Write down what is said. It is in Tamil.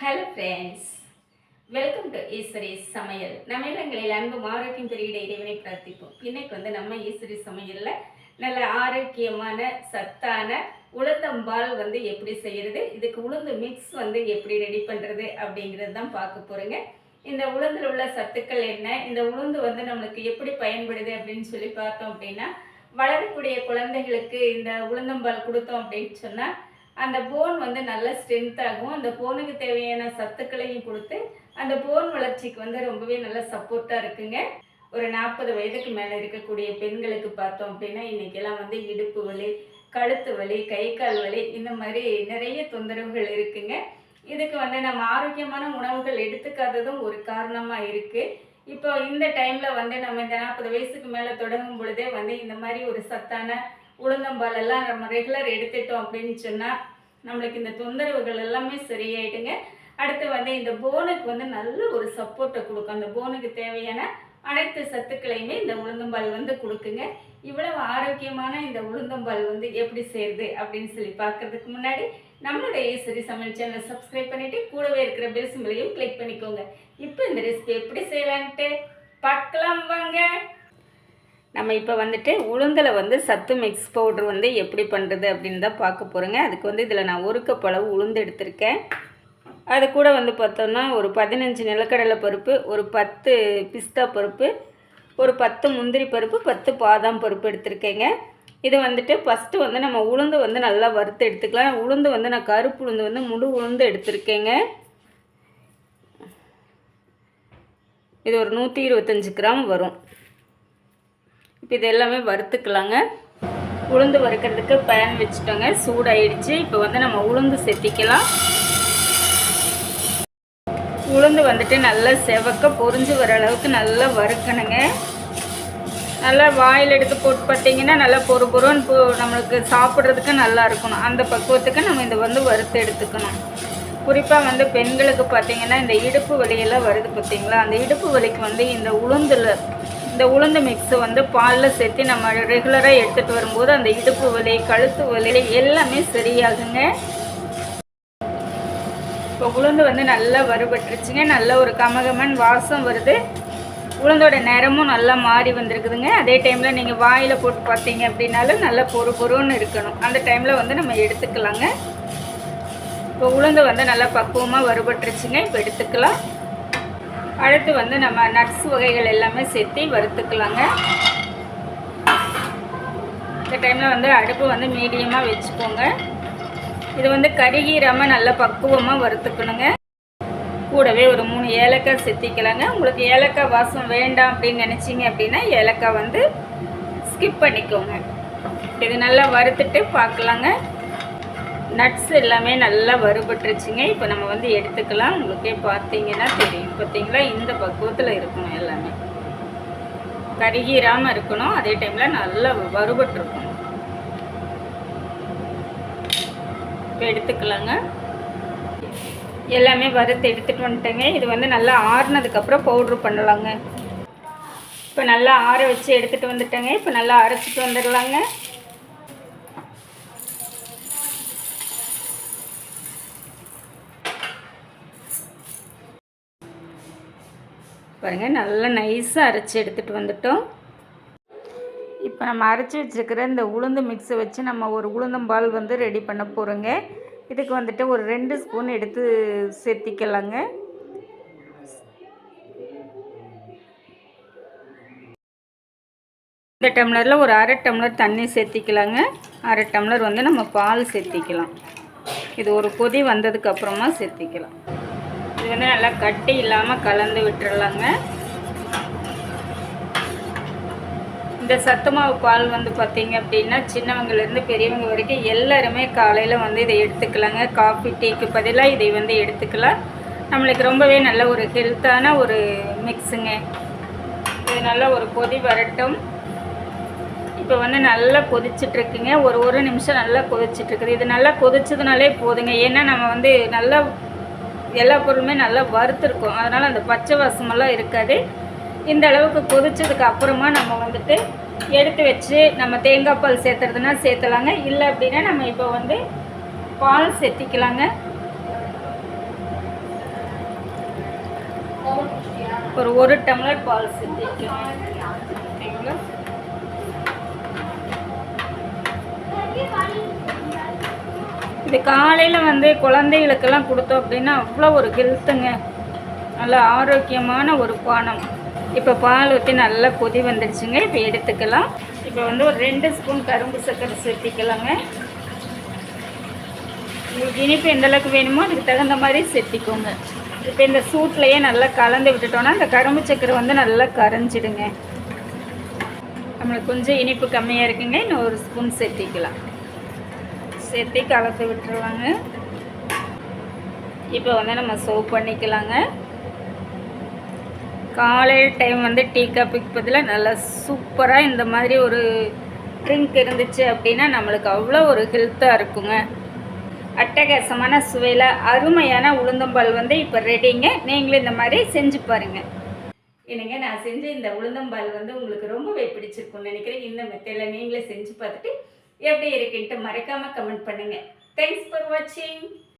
Hello friends welcome to Eswari Samayal நம்ம இல்லங்களில் அன்பும் ஆரோக்கியம் பெருகிட இறைவனை பிரார்த்திப்போம். இன்னைக்கு வந்து நம்ம ஈஸ்வரி சமையலில் நல்ல ஆரோக்கியமான சத்தான உளுந்தம்பால் வந்து எப்படி செய்கிறது இதுக்கு உளுந்து மிக்ஸ் வந்து எப்படி ரெடி பண்ணுறது அப்படிங்கிறது தான் பார்க்க போகிறோங்க இந்த உளுந்தில் உள்ள சத்துக்கள் என்ன இந்த உளுந்து வந்து நம்மளுக்கு எப்படி பயன்படுது அப்படின்னு சொல்லி பார்த்தோம் அப்படின்னா வளரக்கூடிய குழந்தைகளுக்கு இந்த உளுந்தம்பால் கொடுத்தோம் அப்படின்னு சொன்னால் அந்த போன் வந்து நல்ல ஸ்ட்ரென்த் ஆகும். அந்த போனுக்கு தேவையான சத்துக்களையும் கொடுத்து அந்த போன் வளர்ச்சிக்கு வந்து ரொம்பவே நல்ல சப்போர்ட்டாக இருக்குங்க. ஒரு நாற்பது வயதுக்கு மேலே இருக்கக்கூடிய பெண்களுக்கு பார்த்தோம் அப்படின்னா இன்றைக்கெல்லாம் வந்து இடுப்பு வலி கழுத்து வலி கை கால் வலி இந்த மாதிரி நிறைய தொந்தரவுகள் இருக்குங்க. இதுக்கு வந்து நம்ம ஆரோக்கியமான உணவுகள் எடுத்துக்காததும் ஒரு காரணமாக இருக்குது இப்போ இந்த டைமில் வந்து நம்ம இந்த நாற்பது வயசுக்கு மேலே தொடங்கும் பொழுதே வந்து இந்த மாதிரி ஒரு சத்தான உளுந்தம்பால் எல்லாம் நம்ம ரெகுலர் எடுத்துட்டோம் அப்படின்னு சொன்னால் நம்மளுக்கு இந்த தொந்தரவுகள் எல்லாமே சரியாயிடுங்க. அடுத்து வந்து இந்த போனுக்கு வந்து நல்ல ஒரு சப்போர்ட்டை கொடுக்கும். அந்த போனுக்கு தேவையான அனைத்து சத்துக்களையுமே இந்த உளுந்தம்பால் வந்து கொடுக்குங்க. இவ்வளவு ஆரோக்கியமான இந்த உளுந்தம்பால் வந்து எப்படி செய்யுது அப்படின்னு சொல்லி பார்க்கறதுக்கு முன்னாடி நம்மளுடைய ஈஸ்வரி சமையல் சேனலை சப்ஸ்கிரைப் பண்ணிட்டு கூடவே இருக்கிற பெல் சிம்பிளையும் கிளிக் பண்ணிக்கோங்க. இப்போ இந்த ரெசிபி எப்படி செய்யலான்ட்டு பார்க்கலாம் வாங்க. நம்ம இப்போ வந்துட்டு உளுந்தில் வந்து சத்து மிக்ஸ் பவுட்ரு வந்து எப்படி பண்ணுறது அப்படின்னு தான் பார்க்க போகிறோங்க அதுக்கு வந்து இதில் நான் ஒரு கப் அளவு உளுந்து எடுத்திருக்கேன். அது கூட வந்து பார்த்தோம்னா ஒரு பதினஞ்சு நிலக்கடலை பருப்பு ஒரு பத்து பிஸ்தா பருப்பு ஒரு பத்து முந்திரி பருப்பு பத்து பாதாம் பருப்பு எடுத்திருக்கேங்க. இது வந்துட்டு ஃபஸ்ட்டு வந்து நம்ம உளுந்து வந்து நல்லா வறுத்து எடுத்துக்கலாம். உளுந்து வந்து நான் கருப்பு உளுந்து வந்து முழு உளுந்து எடுத்திருக்கேங்க. இது ஒரு நூற்றி இருபத்தஞ்சி கிராம் வரும். இப்போ இது எல்லாமே வறுத்துக்கலாங்க. உளுந்து வறுக்கிறதுக்கு பேன் வச்சுட்டோங்க. சூடாயிடுச்சு. இப்போ வந்து நம்ம உளுந்து செத்திக்கலாம். உளுந்து வந்துட்டு நல்லா செவக்க பொரிஞ்சு வர அளவுக்கு நல்லா வறுக்கணுங்க. நல்லா வாயில் எடுத்து போட்டு பார்த்தீங்கன்னா நல்லா பொறு பொறுன்னு போ நம்மளுக்கு சாப்பிட்றதுக்கு நல்லா இருக்கணும். அந்த பக்குவத்துக்கு நம்ம இதை வந்து வறுத்து எடுத்துக்கணும். குறிப்பாக வந்து பெண்களுக்கு பார்த்தீங்கன்னா இந்த இடுப்பு வலியெல்லாம் வருது பார்த்தீங்களா அந்த இடுப்பு வலிக்கு வந்து இந்த உளுந்தில் இந்த உளுந்து மிக்ஸை வந்து பாலில் சேர்த்து நம்ம ரெகுலராக எடுத்துகிட்டு வரும்போது அந்த இடுப்பு வலி கழுத்து வலி எல்லாமே சரியாகுங்க. இப்போ உளுந்து வந்து நல்லா வறுபட்டுருச்சுங்க. நல்ல ஒரு கமகமன் வாசம் வருது. உளுந்தோட நிறமும் நல்லா மாறி வந்திருக்குதுங்க. அதே டைமில் நீங்கள் வாயில் போட்டு பார்த்தீங்க அப்படின்னாலும் நல்லா பொறு பொறுன்னு இருக்கணும். அந்த டைமில் வந்து நம்ம எடுத்துக்கலாங்க. இப்போ உளுந்து வந்து நல்லா பக்குவமாக வறுபட்டுருச்சுங்க. இப்போ எடுத்துக்கலாம். அடுத்து வந்து நம்ம நட்ஸ் வகைகள் எல்லாமே சேர்த்து வறுத்துக்கலாங்க. இந்த டைமில் வந்து அடுப்பு வந்து மீடியமாக வச்சுக்கோங்க. இது வந்து கருகீராமல் நல்லா பக்குவமாக வறுத்துக்கணுங்க. கூடவே ஒரு மூணு ஏலக்காய் செத்திக்கலாங்க. உங்களுக்கு ஏலக்காய் வாசம் வேண்டாம் அப்படின்னு நினச்சிங்க அப்படின்னா ஏலக்காய் வந்து ஸ்கிப் பண்ணிக்கோங்க. இது நல்லா வறுத்துட்டு பார்க்கலாங்க. நட்ஸ் எல்லாமே நல்லா வறுபட்டுருச்சுங்க. இப்போ நம்ம வந்து எடுத்துக்கலாம். உங்களுக்கே பார்த்தீங்கன்னா தெரியும். பார்த்தீங்களா? இந்த பக்குவத்தில் இருக்கணும் எல்லாமே. கருகிராமல் இருக்கணும். அதே டைமில் நல்லா வறுபட்டுருக்கணும். இப்போ எடுத்துக்கலாங்க. எல்லாமே வறுத்து எடுத்துகிட்டு வந்துட்டேங்க. இது வந்து நல்லா ஆறுனதுக்கப்புறம் பவுட்ரு பண்ணலாங்க. இப்போ நல்லா ஆற வச்சு எடுத்துகிட்டு வந்துட்டேங்க. இப்போ நல்லா அரைச்சிட்டு வந்துடலாங்க. பாருங்கள் நல்லா நைஸாக அரைச்சி எடுத்துகிட்டு வந்துட்டோம். இப்போ நம்ம அரைச்சி வச்சுருக்கிற இந்த உளுந்து மிக்ஸை வச்சு நம்ம ஒரு உளுந்தம்பால் வந்து ரெடி பண்ண போகிறோங்க இதுக்கு வந்துட்டு ஒரு ரெண்டு ஸ்பூன் எடுத்து சேர்த்திக்கலாங்க. இந்த டம்ளரில் ஒரு அரை டம்ளர் தண்ணி சேர்த்திக்கலாங்க. அரை டம்ளர் வந்து நம்ம பால் சேர்த்திக்கலாம். இது ஒரு கொதி வந்ததுக்கப்புறமா சேர்த்திக்கலாம். இது வந்து நல்லா கட்டி இல்லாமல் கலந்து விட்டுறலாங்க. இந்த சத்து மாவு பால் வந்து பார்த்திங்க அப்படின்னா சின்னவங்கலேருந்து பெரியவங்க வரைக்கும் எல்லாருமே காலையில் வந்து இதை எடுத்துக்கலாங்க. காஃபி டீக்கு பதிலாக இதை வந்து எடுத்துக்கலாம். நம்மளுக்கு ரொம்பவே நல்ல ஒரு ஹெல்த்தான ஒரு மிக்ஸுங்க. இது நல்லா ஒரு கொதி வரட்டும். இப்போ வந்து நல்லா கொதிச்சிட்ருக்குங்க. ஒரு ஒரு நிமிஷம் நல்லா கொதிச்சிட்ருக்குது. இது நல்லா கொதிச்சதுனாலே போதுங்க. ஏன்னா நம்ம வந்து நல்லா எல்லா பொருளுமே நல்லா வறுத்துருக்கும். அதனால் அந்த பச்சை வாசமெல்லாம் இருக்காது. இந்த அளவுக்கு கொதிச்சதுக்கு அப்புறமா நம்ம வந்துட்டு எடுத்து வச்சு நம்ம தேங்காய் பால் சேர்த்துறதுனா சேர்த்தலாங்க. இல்லை அப்படின்னா நம்ம இப்போ வந்து பால் சேர்த்திக்கலாங்க. ஒரு ஒரு டம்ளர் பால் செத்திக்கலாம் ஓகேங்களா இது காலையில் வந்து குழந்தைகளுக்கெல்லாம் கொடுத்தோம் அப்படின்னா அவ்வளோ ஒரு ஹெல்த்துங்க நல்ல ஆரோக்கியமான ஒரு பானம். இப்போ பால் ஊற்றி நல்லா கொதி வந்துடுச்சுங்க இப்போ எடுத்துக்கலாம். இப்போ வந்து ஒரு ரெண்டு ஸ்பூன் கரும்பு சர்க்கரை சேர்த்திக்கலாங்க. உங்களுக்கு இனிப்பு எந்தளவுக்கு வேணுமோ அதுக்கு தகுந்த மாதிரி சேர்த்திக்கோங்க. இப்போ இந்த சூட்லேயே நல்லா கலந்து விட்டுட்டோன்னா அந்த கரும்பு சர்க்கரை வந்து நல்லா கரைஞ்சிடுங்க. நம்மளுக்கு கொஞ்சம் இனிப்பு கம்மியாக இருக்குங்க. இன்னும் ஒரு ஸ்பூன் சேர்த்திக்கலாம். சேர்த்து கலந்து விட்டுருவாங்க. இப்போ வந்து நம்ம சர்வ் பண்ணிக்கலாங்க. காலையில் டைம் வந்து டீ காப்பிக்கு பதிலாக நல்லா சூப்பராக இந்த மாதிரி ஒரு ட்ரிங்க் இருந்துச்சு அப்படின்னா நம்மளுக்கு அவ்வளோ ஒரு ஹெல்த்தாக இருக்குங்க. அட்டகாசமான சுவையில் அருமையான உளுந்தம்பால் வந்து இப்போ ரெடிங்க நீங்களும் இந்த மாதிரி செஞ்சு பாருங்கள் என்னங்க நான் செஞ்ச இந்த உளுந்தம்பால் வந்து உங்களுக்கு ரொம்பவே பிடிச்சிருக்கும்னு நினைக்கிறேன். இந்த மெத்தையில் நீங்களே செஞ்சு பார்த்துட்டு எப்படி இருக்குன்ட்டு மறக்காமல் கமெண்ட் பண்ணுங்கள் தேங்க்ஸ் ஃபார் வாட்சிங்